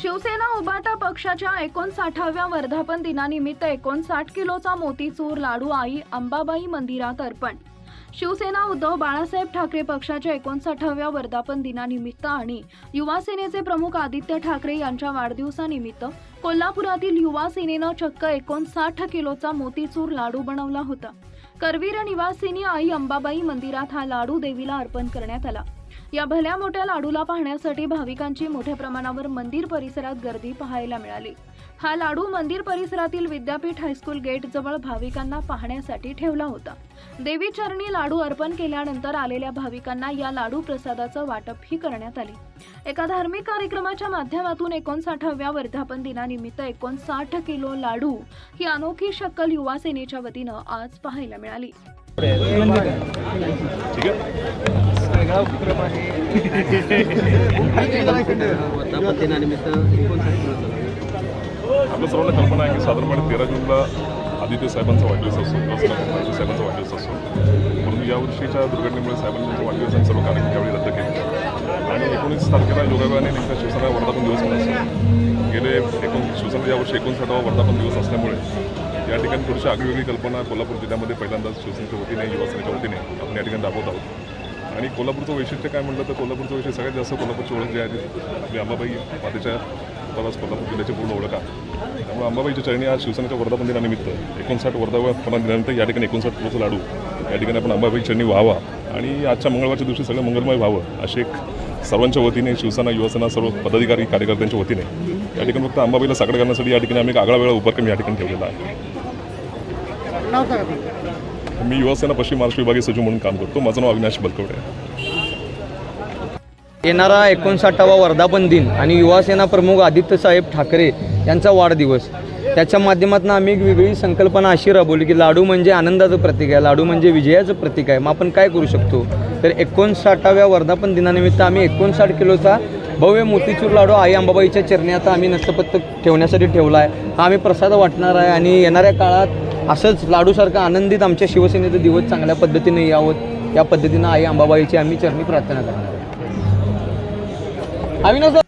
शिवसेना उबाटा पक्षाच्या एकोणसाठाव्या वर्धापन दिनानिमित्त एकोणसाठ किलोचा मोतीचूर लाडू आई अंबाबाई मंदिरात अर्पण. शिवसेना उद्धव बाळासाहेब ठाकरे पक्षाच्या एकोणसाठाव्या वर्धापन दिनानिमित्त आणि युवा सेनेचे प्रमुख आदित्य ठाकरे यांच्या वाढदिवसानिमित्त कोल्हापुरातील युवा सेनेनं चक्क एकोणसाठ किलोचा मोतीचूर लाडू बनवला होता. करवीर निवासिनी आई अंबाबाई मंदिरात हा लाडू देवीला अर्पण करण्यात आला. या भल्या मोठ्या लाडूला पाहण्यासाठी भाविकांची मोठ्या प्रमाणावर मंदिर परिसरात गर्दी पाहायला मिळाली. हा लाडू मंदिर परिसरातील विद्यापीठ हायस्कूल गेट जवळ भाविकांना पाहण्यासाठी ठेवला होता. देवी चरणी लाडू अर्पण केल्यानंतर आलेल्या भाविकांना या लाडू प्रसादाचं वाटपही करण्यात आले. एका धार्मिक कार्यक्रमाच्या माध्यमातून एकोणसाठाव्या वर्धापन दिनानिमित्त एकोणसाठ किलो लाडू ही अनोखी शक्कल युवा सेनेच्या वतीनं आज पाहायला मिळाली. ठीक आहे आपल्या सर्वांना कल्पना आहे की साधारणपणे तेरा जूनला आदित्य साहेबांचा वाढदिवस असतो. प्लस आदित्य साहेबांचा वाढदिवस असतो. परंतु यावर्षीच्या दुर्घटनेमुळे साहेबांनी त्यांचा वाढदिवस आणि सर्व कार्यक्रम त्यावेळी रद्द केले आणि एकोणीस तारखेला योगायोगाने नेमका शिवसेना वर्धापन दिवस पण असतो. गेले एकोण शिवसेना यावर्षी एकोणसाठावा वर्धापन दिवस असल्यामुळे या ठिकाणी थोडीशी आगळीवेगळी कल्पना कोल्हापूर जिल्ह्यामध्ये पहिल्यांदाच शिवसेनेच्या वतीने युवासेनेच्या वतीने आपण या ठिकाणी दाखवत आहोत. आणि कोल्हापूरचं वैशिष्ट्य काय म्हटलं तर कोल्हापूरचं वैशिष्ट्य सगळ्यात जास्त कोल्हापूरची ओळख जी आहे ती आपली अंबाबाई मातेच्या स्वतःलाच कोल्हापूर जिल्ह्याची पूर्ण ओळख आहे. त्यामुळे अंबाबाईच्या चरणी आज शिवसेनेच्या वर्धापन दिनानिमित्त एकोणसाठ वर्धापन दिनानिमित्त या ठिकाणी एकोणसाठ किलोचा लाडू या ठिकाणी आपण अंबाबाई चरणी व्हावा आणि आजच्या मंगळवारच्या दिवशी सगळं मंगलमय व्हावं अशी एक सर्वांच्या वतीने शिवसेना युवासेना सर्व पदाधिकारी कार्यकर्त्यांच्या वतीने या ठिकाणी फक्त अंबाबाईला साकडं करण्यासाठी या ठिकाणी आम्ही आगळा वेळा उपक्रम या ठिकाणी ठेवलेला आहे. मी युवासेना पश्चिम महाराष्ट्र विभागीय सचिव म्हणून काम करतो. माझं नाव अविनाश बलकवडे आहे. येणारा एकोणसाठावा वर्धापन दिन आणि युवासेना प्रमुख आदित्यसाहेब ठाकरे यांचा वाढदिवस. त्याच्या माध्यमातून आम्ही एक वेगळी संकल्पना अशी राबवली की लाडू म्हणजे आनंदाचं प्रतीक आहे लाडू म्हणजे विजयाचं प्रतीक आहे. मग आपण काय करू शकतो? तर एकोणसाठाव्या वर्धापन दिनानिमित्त आम्ही एकोणसाठ किलोचा भव्य मोतीचूर लाडू आई अंबाबाईच्या चरणी आता आम्ही नस्तपत्तक ठेवण्यासाठी ठेवला आहे. हा आम्ही प्रसाद वाटणार आहे आणि येणाऱ्या काळात असंच लाडूसारखं आनंदित आमच्या शिवसेनेचे दिवस चांगल्या पद्धतीने यावं. या पद्धतीनं आई अंबाबाईची आम्ही चरणी प्रार्थना करणार आहे अविनाश